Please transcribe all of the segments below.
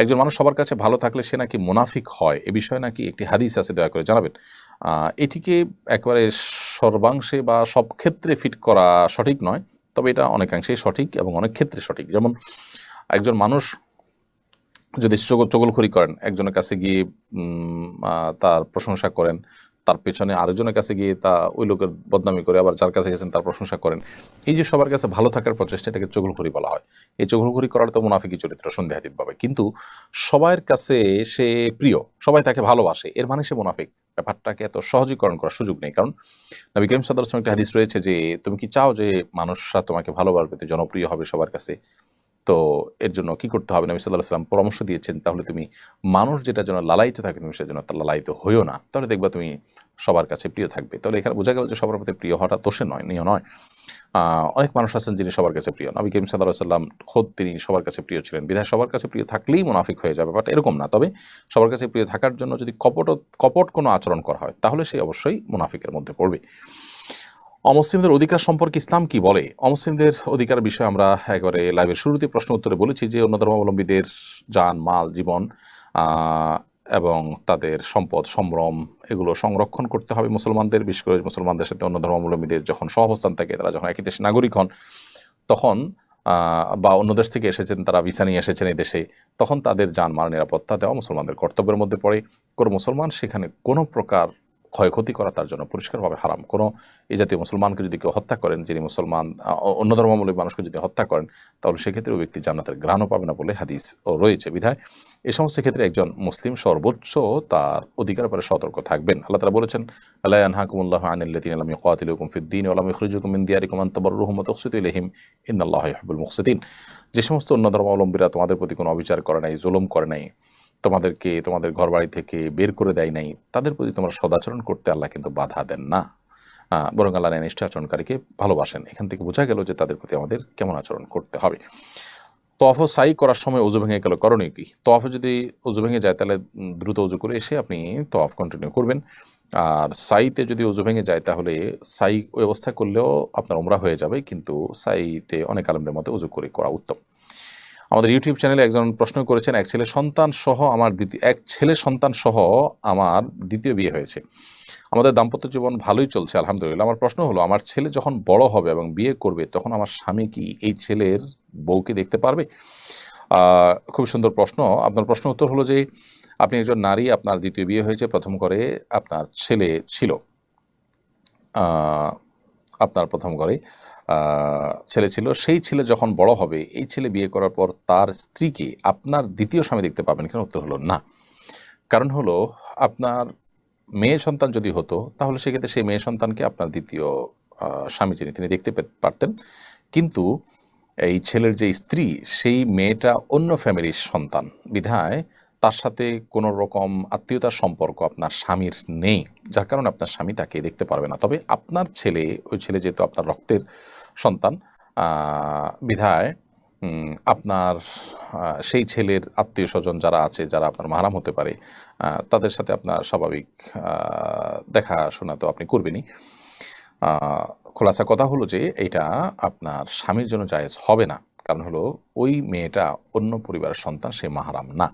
একজন মানুষ সবার কাছে ভালো থাকলে সে নাকি মুনাফিক হয়, এ বিষয়ে নাকি একটি হাদিস আছে, দয়া করে জানাবেন। এটিকে একবারে সর্বাংশে বা সব ক্ষেত্রে ফিট করা সঠিক নয়, তবে এটা অনেকাংশেই সঠিক এবং অনেক ক্ষেত্রে সঠিক। যেমন একজন মানুষ যদি চোগল, চগলখড়ি করেন, একজনের কাছে গিয়ে তার প্রশংসা করেন তার পেছনে আরেকজনের কাছে গিয়ে তা ওই লোকের বদনামি করে আবার যার কাছে গেছেন তার প্রশংসা করেন। এই যে সবার কাছে ভালো থাকার প্রচেষ্টা এটাকে চগলখড়ি বলা হয়। এই চগলখড়ি করার তো মুনাফিকি চরিত্র, সন্দেহাতীত পাবে কিন্তু সবার কাছে সে প্রিয়, সবাই তাকে ভালোবাসে, এর মানে সে মুনাফিক। ব্যাপারটাকে এত সহজীকরণ করার সুযোগ নেই। কারণ নবী করিম সাদার একটা হাদিস রয়েছে যে, তুমি কি চাও যে মানুষরা তোমাকে ভালোবাসবে জনপ্রিয় হবে সবার কাছে? তো এর জন্য কি করতে হবে? নবী সাল্লাহ সাল্লাম পরামর্শ দিয়েছেন, তাহলে তুমি মানুষ যেটা যেন লালায়িত থাকে তুমি সেজন্য তার লালায়িত হইও না। তাহলে দেখবা তুমি সবার কাছে প্রিয় থাকবে। তাহলে এখানে বোঝা গেল যে সবার প্রতি প্রিয় হওয়াটা দোষে নয়, নিয় নয়। অনেক মানুষ আছেন যিনি সবার কাছে প্রিয়। নবী করিম সাল্লাহ সাল্লাম খোদ তিনি সবার কাছে প্রিয় ছিলেন। বিধায় সবার কাছে প্রিয় থাকলেই মুনাফিক হয়ে যাবে, বাট এরকম না। তবে সবার কাছে প্রিয় থাকার জন্য যদি কপট কপট কোনো আচরণ করা হয়, তাহলে সে অবশ্যই মুনাফিকের মধ্যে পড়বে। অমুসলিমদের অধিকার সম্পর্কে ইসলাম কি বলে? অমুসলিমদের অধিকার বিষয়ে আমরা একেবারে লাইভের শুরুতে প্রশ্ন উত্তরে বলেছি যে, অন্য ধর্মাবলম্বীদের যান, মাল, জীবন এবং তাদের সম্পদ, সম্ভ্রম এগুলো সংরক্ষণ করতে হবে মুসলমানদের। বিশেষ করে মুসলমানদের সাথে অন্য ধর্মাবলম্বীদের যখন সহাবস্থান থাকে, তারা যখন একই দেশের নাগরিক হন, তখন বা অন্য দেশ থেকে এসেছেন, তারা ভিসা নিয়ে এসেছেন এই দেশে, তখন তাদের যান মাল নিরাপত্তা দেওয়া মুসলমানদের কর্তব্যের মধ্যে পড়ে। কোনো মুসলমান সেখানে কোনো প্রকার ক্ষয়ক্ষতি করা তার জন্য পরিষ্কারভাবে হারাম। কোনো এই জাতীয় মুসলমানকে যদি কেউ হত্যা করেন, যিনি মুসলমান অন্য ধর্মাবলম্বী মানুষকে যদি হত্যা করেন, তাহলে সেক্ষেত্রে ওই ব্যক্তি জান্নাতের গ্রাণও পাবে না বলে হাদিস ও রয়েছে। বিধায় এ সমস্ত ক্ষেত্রে একজন মুসলিম সর্বোচ্চ তার অধিকার পরে সতর্ক থাকবেন। আল্লাহ তারা বলেছেন আল্লাহ আনহাকুমুল্লাহ আনিল্লাতিন আলাম ইয়াকাতিলুকুম ফিদ্দিন ওয়া লাম ইখরিজুকুম দিয়ারিকুম আন তাবাররুহুম ওয়া তুকসিতু ইলাইহিম ইন্নাল্লাহা ইউহিব্বুল মুকসিতিন যে সমস্ত অন্য ধর্মাবলম্বীরা তোমাদের প্রতি কোনো অবিচার করে নাই, জুলুম করে নাই তোমাদেরকে, তোমাদের ঘরবাড়ি থেকে বের করে দেয় নাই, তাদের প্রতি তোমরা সদাচরণ করতে আল্লাহ কিন্তু বাধা দেন না। বরং আল্লাহ নিষ্ঠ আচরণকারীকে ভালোবাসেন। এখান থেকে বোঝা গেল যে তাদের প্রতি আমাদের কেমন আচরণ করতে হবে। তফ সাই করার সময় উজু ভেঙে গেল। করণীয় কি? তফ যদি উজু ভেঙে যায়, তাহলে দ্রুত উজু করে এসে আপনি তফ কন্টিনিউ করবেন। আর সাইতে যদি উজু ভেঙে যায়, তাহলে সাই ওই অবস্থা করলেও আপনার ওমরা হয়ে যাবে। কিন্তু সাইতে অনেক আলমদের মধ্যে উজু করে করা উত্তম। আমাদের ইউটিউব চ্যানেলে একজন প্রশ্ন করেছেন এক ছেলে সন্তান সহ আমার দ্বিতীয় এক ছেলে সন্তান সহ আমার দ্বিতীয় বিয়ে হয়েছে। আমাদের দাম্পত্য জীবন ভালোই চলছে আলহামদুলিল্লাহ। আমার প্রশ্ন হলো আমার ছেলে যখন বড় হবে এবং বিয়ে করবে তখন আমার স্বামী কি এই ছেলের বউকে দেখতে পারবে? খুব সুন্দর প্রশ্ন। আপনার প্রশ্ন উত্তর হলো যে আপনি একজন নারী আপনার দ্বিতীয় বিয়ে হয়েছে প্রথম করে আপনার ছেলে ছিল। আপনার প্রথম আহ, ছেলে ছিল, সেই ছেলে যখন বড় হবে, এই ছেলে বিয়ে করার পর তার স্ত্রীকে আপনার দ্বিতীয় স্বামী দেখতে পাবেন। কেন উত্তর হলো না। কারণ হলো, আপনার মেয়ে সন্তান যদি হতো, তাহলে সেক্ষেত্রে সেই মেয়ে সন্তানকে আপনার দ্বিতীয় স্বামী যিনি, তিনি দেখতে পারতেন। কিন্তু এই ছেলের যে স্ত্রী, সেই মেয়েটা অন্য ফ্যামিলির সন্তান। বিধায় তার সাথে কোনো রকম আত্মীয়তার সম্পর্ক আপনার স্বামীর নেই। যার কারণে আপনার স্বামী তাকে দেখতে পারবে না। তবে আপনার ছেলে, ওই ছেলে যেহেতু আপনার রক্তের সন্তান বিধায় আপনার সেই ছেলের আত্মীয় স্বজন যারা আছে, যারা আপনার মাহারাম হতে পারে তাদের সাথে আপনার স্বাভাবিক দেখাশোনা তো আপনি করবেনই। খোলাসা কথা হলো যে এটা আপনার স্বামীর জন্য জায়েজ হবে না। কারণ হলো, ওই মেয়েটা অন্য পরিবারের সন্তান, সে মাহারাম না।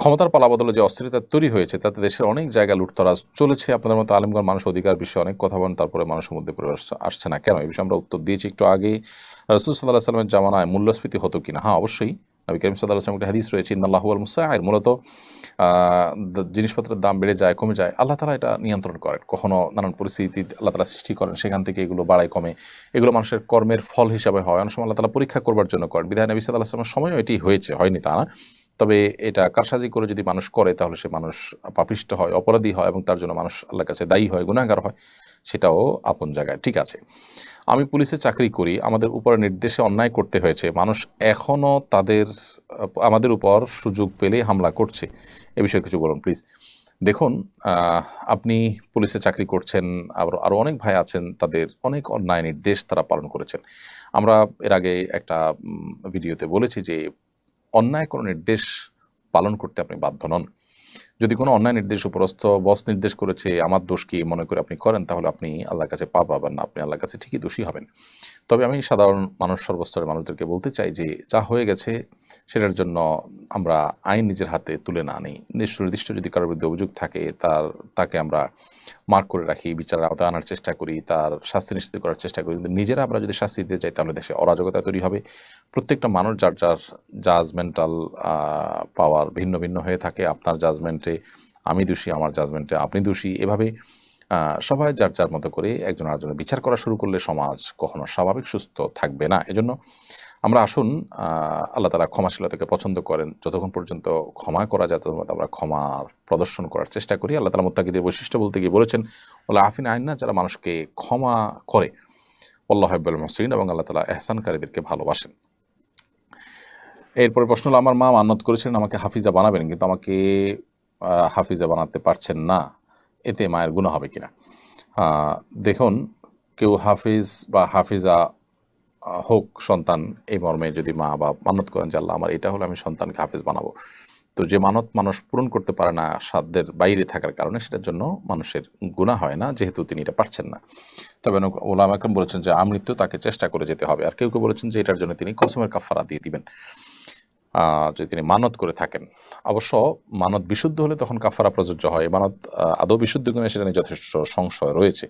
ক্ষমতার পালাবদলে যে অস্থিরতা তৈরি হয়েছে, তাতে দেশের অনেক জায়গায় লুটতরাজ চলেছে। আপনাদের মতো আলিমগঞ্জ মানুষ অধিকার বিষয়ে অনেক কথা বলেন, তারপরে মানুষের মধ্যে আসছে না কেন? এই বিষয়ে আমরা উত্তর দিয়েছি একটু আগে রসুল সাল্লাহ সাল্লামের জামানায় মূল্যস্ফীতি হতো কিনা? হ্যাঁ অবশ্যই। নবী করিম সাল্লাহ সাল্লাম একটা হাদিস রয়েছে ইন্দাল্লাহ আল মুসাইর মূলত জিনিসপত্রের দাম বেড়ে যায়, কমে যায়। আল্লাহ তালা এটা নিয়ন্ত্রণ করেন। কখনো নানান পরিস্থিতি আল্লাহ তালা সৃষ্টি করেন, সেখান থেকে এগুলো বাড়ায়, কমে। এগুলো মানুষের কর্মের ফল হিসাবে হয়। অনেক সময় আল্লাহ তালা পরীক্ষা করবার জন্য করেন। বিধায় নবী সাল্লাহ আসলামের সময়ও এটি হয়েছে, হয়নি তা না? তবে এটা কারসাজি করে যদি মানুষ করে, তাহলে সে মানুষ পাপিষ্ট হয়, অপরাধী হয় এবং তার জন্য মানুষ আল্লাহর কাছে দায়ী হয় গুণাগার হয়, সেটাও আপন জায়গায়। ঠিক আছে। আমি পুলিশে চাকরি করি, আমাদের উপর নির্দেশে অন্যায় করতে হয়েছে, মানুষ এখনও তাদের, আমাদের উপর সুযোগ পেলে হামলা করছে। এ বিষয়ে কিছু বলুন প্লিজ দেখুন আপনি পুলিশে চাকরি করছেন, আবার আরও অনেক ভাই আছেন, তাদের অনেক অন্যায় নির্দেশ তারা পালন করেছেন। আমরা এর আগে একটা ভিডিওতে বলেছি যে অন্যায় কোনো নির্দেশ পালন করতে আপনি বাধ্য নন। যদি কোনো অন্যায় নির্দেশ উপরস্থ বস নির্দেশ করেছে, আমার দোষ কি মনে করে আপনি করেন, তাহলে আপনি আল্লাহর কাছে পা পাবেন না, আপনি আল্লাহর কাছে ঠিকই দোষী হবেন। তবে আমি সাধারণ মানুষ, সর্বস্তরের মানুষদেরকে বলতে চাই যে, যা হয়ে গেছে সেটার জন্য আমরা আইন নিজের হাতে তুলে না নিই নির্দিষ্ট যদি কারোর বিরুদ্ধে অভিযোগ থাকে, তার, তাকে আমরা মার্ক করে রাখি, বিচারের আওতায় আনার চেষ্টা করি, তার শাস্তি নিশ্চিত করার চেষ্টা করি। কিন্তু নিজেরা আমরা যদি শাস্তি দিতে চাই, তাহলে দেশে অরাজকতা তৈরি হবে। প্রত্যেকটা মানুষ যার যার জাজমেন্টাল পাওয়ার ভিন্ন ভিন্ন হয়ে থাকে, আপনার জাজমেন্টে আমি দোষী, আমার জাজমেন্টে আপনি দোষী। এভাবে সবাই যার যার মতো করে একজন আরেকজনের বিচার করা শুরু করলে সমাজ কখনো স্বাভাবিক, সুস্থ থাকবে না। এজন্য আমরা আসুন আল্লাহ তারা ক্ষমাশীলতাকে পছন্দ করেন। যতক্ষণ পর্যন্ত ক্ষমা করা যায়, ততক্ষণ আমরা ক্ষমার প্রদর্শন করার চেষ্টা করি। আল্লাহ তালা মোত্তাকিদের বৈশিষ্ট্য বলতে গিয়ে বলেছেন ওলা আফিন আইন না, যারা মানুষকে ক্ষমা করে, আল্লাহ হাব্বুল মহসিন এবং আল্লাহ তালা এহসানকারীদেরকে ভালোবাসেন। এরপরে প্রশ্ন হলো, আমার মা মান্নত করেছিলেন, আমাকে হাফিজা বানাবেন, কিন্তু আমাকে হাফিজা বানাতে পারছেন না। এতে মায়ের গুণ হবে কিনা? দেখুন, কেউ হাফিজ বা হাফিজা হোক সন্তান এই মর্মে যদি মা বা মানত করেন যে আল্লাহ, আমার এটা হলে আমি সন্তানকে হাফেজ বানাবো। তো যে মানত মানুষ পূরণ করতে পারে না, সাধ্যের বাইরে থাকার কারণে সেটার জন্য মানুষের গুণা হয় না, যেহেতু তিনি এটা পারছেন না। তবে ওলাম আকরম বলেছেন যে, আমৃত্যু তাকে চেষ্টা করে যেতে হবে। আর কেউ কেউ বলেছেন যে, এটার জন্য তিনি কসমের কাফারা দিয়ে দিবেন। যদি তিনি মানত করে থাকেন। অবশ্য মানত বিশুদ্ধ হলে তখন কাফারা প্রযোজ্য হয়। মানত আদৌ বিশুদ্ধ কিনা সেটা নিয়ে যথেষ্ট সংশয় রয়েছে।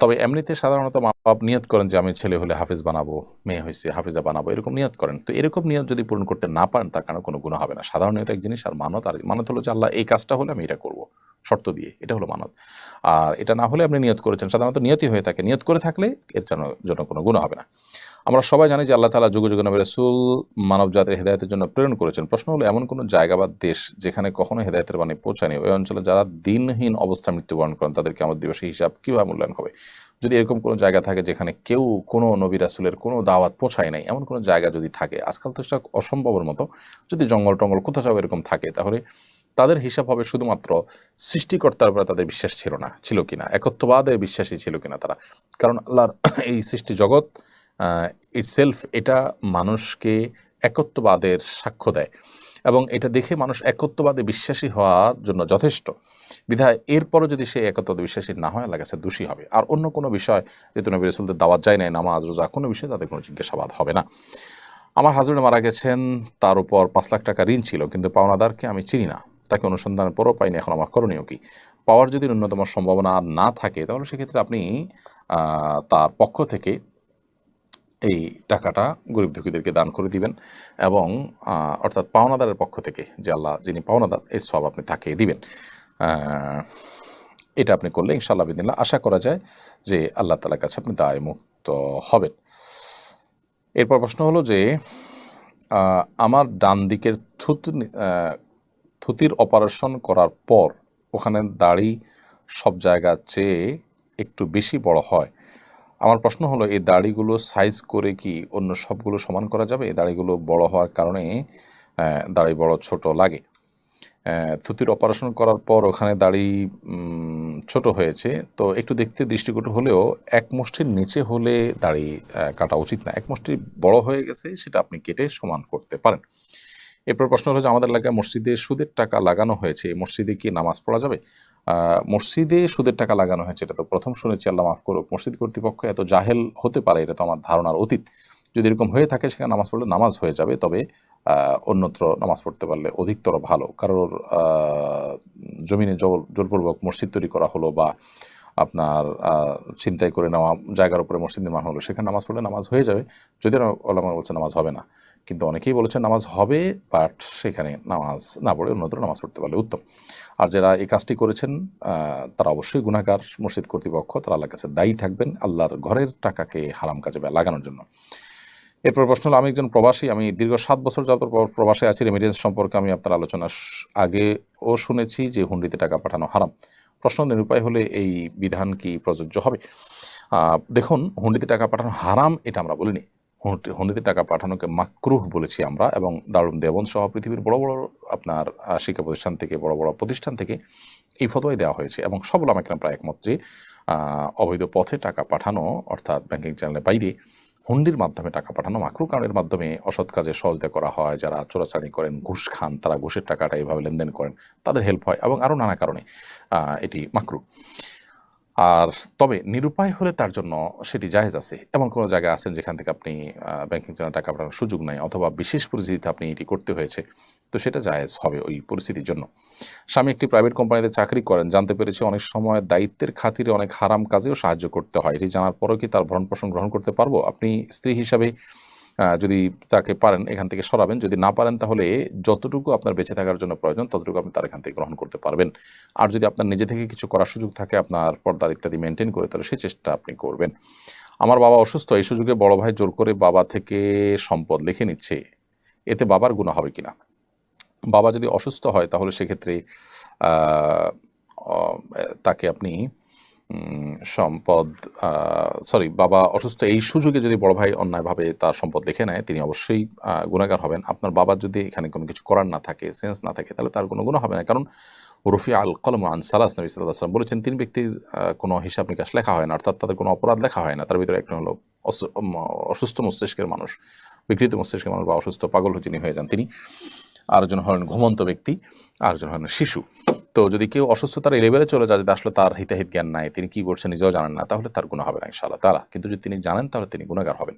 তবে এমনিতে সাধারণত মা বাপ নিয়ত করেন যে আমি ছেলে হলে হাফিজ বানাবো, মেয়ে হয়েছে হাফিজা বানাবো, এরকম নিয়ত করেন। তো এরকম নিয়ত যদি পূরণ করতে না পারেন, তার কারণে কোনো গুণ হবে না। সাধারণ নিয়ত এক জিনিস আর মানত আর মানত হলো যে আল্লাহ এই কাজটা হলে আমি এটা করব, শর্ত দিয়ে, এটা হলো মানত। আর এটা না হলে আপনি নিয়ত করেছেন, সাধারণত নিয়তই হয়ে থাকে। নিয়ত করে থাকলে এর জন্য কোনো গুণ হবে না। আমরা সবাই জানি যে আল্লাহ তালা যুগ যুগ নবী রসুল মানব জাতির হেদায়তের জন্য প্রেরণ করেছেন। প্রশ্ন হলো, এমন কোনো জায়গা বা দেশ যেখানে কখনো হেদায়তের বাণী পৌঁছায়নি, ওই অঞ্চলে যারা দিনহীন অবস্থা মৃত্যুবরণ করেন তাদেরকে আমার দিবসে হিসাব কীভাবে মূল্যায়ন হবে? যদি এরকম কোনো জায়গা থাকে যেখানে কেউ কোনো নবী রাসুলের কোনো দাওয়াত পৌঁছায় নাই, এমন কোনো জায়গা যদি থাকে, আজকাল তো সেটা অসম্ভবের মতো, যদি জঙ্গল টঙ্গল কোথাও এরকম থাকে, তাহলে তাদের হিসাব হবে শুধুমাত্র সৃষ্টিকর্তার উপরে তাদের বিশ্বাস ছিল না, ছিল কিনা, একত্ববাদের বিশ্বাসী ছিল কিনা তারা। কারণ আল্লাহর এই সৃষ্টি জগৎ ইটসেলফ এটা মানুষকে একত্ববাদের সাক্ষ্য দেয় এবং এটা দেখে মানুষ একত্ববাদে বিশ্বাসী হওয়ার জন্য যথেষ্ট। বিধায় এরপরও যদি সে একত্ববাদে বিশ্বাসী না হয় আল্লাহ কাছে দোষী হবে। আর অন্য কোনো বিষয় যেহেতু নবী রসুলদের দাওয়াত যায় নাই, নামাজ, রোজা, কোনো বিষয়ে তাদের কোনো জিজ্ঞাসাবাদ হবে না। আমার হাজবেন্ড মারা গেছেন, তার উপর পাঁচ লাখ টাকা ঋণ ছিল, কিন্তু পাওনাদারকে আমি চিনি না। তাকে অনুসন্ধানের পরও পাইনি, এখন আমার করণীয় কি? পাওয়ার যদি ন্যূনতম সম্ভাবনা না থাকে, তাহলে সেক্ষেত্রে আপনি তার পক্ষ থেকে এই টাকাটা গরিব দুঃখীদেরকে দান করে দিবেন এবং অর্থাৎ পাওনাদারের পক্ষ থেকে যে আল্লাহ যিনি পাওনাদার এই সব আপনি তাকে দিবেন। এটা আপনি করলে ইনশাআল্লাহ বিদিল্লা আশা করা যায় যে আল্লাহ তালার কাছে আপনি দায় মুক্ত হবেন। এরপর প্রশ্ন হলো যে আমার ডান দিকের থুত থুতির অপারেশন করার পর ওখানে দাড়ি সব জায়গা চেয়ে একটু বেশি বড় হয়। আমার প্রশ্ন হলো, এই দাড়িগুলো সাইজ করে কি অন্য সবগুলো সমান করা যাবে? এই দাড়িগুলো বড় হওয়ার কারণে দাড়ি বড় ছোট লাগে। থুতির অপারেশন করার পর ওখানে দাড়ি ছোট হয়েছে। তো একটু দেখতে দৃষ্টিকটু হলেও এক মুষ্টির নিচে হলে দাড়ি কাটা উচিত না। এক মুষ্টি বড় হয়ে গেছে, সেটা আপনি কেটে সমান করতে পারেন। এরপর প্রশ্ন হলো যে, আমাদের এলাকায় মসজিদে সুদের টাকা লাগানো হয়েছে। মসজিদে কি নামাজ পড়া যাবে? মসজিদে সুদের টাকা লাগানো হয়েছে এটা তো প্রথম শুনেছি আল্লাহ মাফ করুক। মসজিদ কর্তৃপক্ষ এত জাহেল হতে পারে এটা তো আমার ধারণার অতীত। যদি এরকম হয়ে থাকে সেখানে নামাজ পড়লে নামাজ হয়ে যাবে তবে অন্যত্র নামাজ পড়তে পারলে অধিকতর ভালো। কারোর জমিনে জল জোরপূর্বক মসজিদ তৈরি করা হলো বা আপনার আহ, ছিনতাই করে নেওয়া জায়গার উপরে মসজিদ নির্মাণ হলো সেখানে নামাজ পড়লে নামাজ হয়ে যাবে। যদিও ওলামা বলছে নামাজ হবে না। কিন্তু অনেকেই বলেছেন নামাজ হবে বাট সেখানে নামাজ না পড়ে অন্যত্র নামাজ পড়তে পারলে উত্তম। আর যারা এই কাজটি করেছেন তারা অবশ্যই গুণাকার মসজিদ কর্তৃপক্ষ, তারা আল্লাহর কাছে দায়ী থাকবেন আল্লাহর ঘরের টাকাকে হারাম কাজে লাগানোর জন্য। এরপর প্রশ্ন হলো, আমি একজন প্রবাসী, আমি দীর্ঘ সাত বছর যাবত প্র- প্রবাসে আছি রেমিটেন্স সম্পর্কে আমি আপনার আলোচনা শ- আগেও শুনেছি যে হুন্ডিতে টাকা পাঠানো হারাম। প্রশ্ন নিরুপায় হলে এই বিধান কি প্রযোজ্য হবে? দেখুন, হুন্ডিতে টাকা পাঠানো হারাম, এটা আমরা বলিনি। হুন্ডিতে টাকা পাঠানোকে মাকরুহ বলেছি আমরা এবং দারুণ দেবন সহ পৃথিবীর বড় বড় আপনার শিক্ষা প্রতিষ্ঠান থেকে, বড় বড় প্রতিষ্ঠান থেকে এই ফতোয়াই দেওয়া হয়েছে এবং সব একরাম প্রায় একমত যে অবৈধ পথে টাকা পাঠানো অর্থাৎ ব্যাংকিং চ্যানেলের বাইরে হুন্ডির মাধ্যমে টাকা পাঠানো মাকরু কারণের মাধ্যমে অসৎ কাজে সহযোগিতা করা হয়, যারা চোরাচারি করেন, ঘুষ খান, তারা ঘুষের টাকাটা এইভাবে লেনদেন করেন, তাদের হেল্প হয় এবং আরও নানা কারণে এটি মাকরু আর তবে নিরুপায় হলে তার জন্য সেটি জায়েজ আছে। এমন কোনো জায়গায় আছেন যেখান থেকে আপনি ব্যাংকিং চ্যানেল টাকা পাঠানোর সুযোগ নাই অথবা বিশেষ পরিস্থিতিতে আপনি এটি করতে হয়েছে, তো সেটা জায়েজ হবে ওই পরিস্থিতির জন্য। স্বামী একটি প্রাইভেট কোম্পানিতে চাকরি করেন, জানতে পেরেছি অনেক সময় দায়িত্বের খাতিরে অনেক হারাম কাজেও সাহায্য করতে হয়। এটি জানার পরেও কি তার ভরণ পোষণ গ্রহণ করতে পারব? আপনি স্ত্রী হিসাবে যদি তাকে পারেন, এখান থেকে সরাবেন। যদি না পারেন, তাহলে যতটুকু আপনার বেঁচে থাকার জন্য প্রয়োজন, ততটুকু আপনি তার এখান থেকে গ্রহণ করতে পারবেন। আর যদি আপনার নিজে থেকে কিছু করার সুযোগ থাকে, আপনার পর্দার ইত্যাদি মেনটেন করে, তাহলে সেই চেষ্টা আপনি করবেন। আমার বাবা অসুস্থ, এই সুযোগে বড় ভাই জোর করে বাবা থেকে সম্পদ লিখে নিচ্ছে। এতে বাবার গুণা হবে কিনা? বাবা যদি অসুস্থ হয়, তাহলে সেক্ষেত্রে তাকে আপনি সম্পদ সরি বাবা অসুস্থ এই সুযোগে যদি বড় ভাই অন্যায়ভাবে তার সম্পদ লিখে নেয়, তিনি অবশ্যই গুণাগার হবেন। আপনার বাবার যদি এখানে কোনো কিছু করার না থাকে সেন্স না থাকে, তাহলে তার কোনো গুণ হবে না। কারণ রফি আল কলম আন সালাস, নবী সাল্লাহ আসলাম বলেছেন, তিন ব্যক্তির কোনো হিসাব নিকাশ লেখা হয় না, অর্থাৎ তাদের কোনো অপরাধ লেখা হয় না। তার ভিতরে একজন হলো অসু- অসুস্থ মস্তিষ্কের মানুষ, বিকৃত মস্তিষ্কের মানুষ বা অসুস্থ পাগল যিনি হয়ে যান তিনি। আরেকজন হলেন ঘুমন্ত ব্যক্তি, আরেকজন হলেন শিশু। তো যদি কেউ অসুস্থতার লেভেলে চলে যায়, আসলে তার হিতাহিত জ্ঞান নাই। তিনি কি করছেন নিজেও জানেন না, তাহলে তার গুণ হবে না ইনশাআল্লাহ। তারা, কিন্তু যদি তিনি জানেন, তাহলে তিনি গুণাগার হবেন।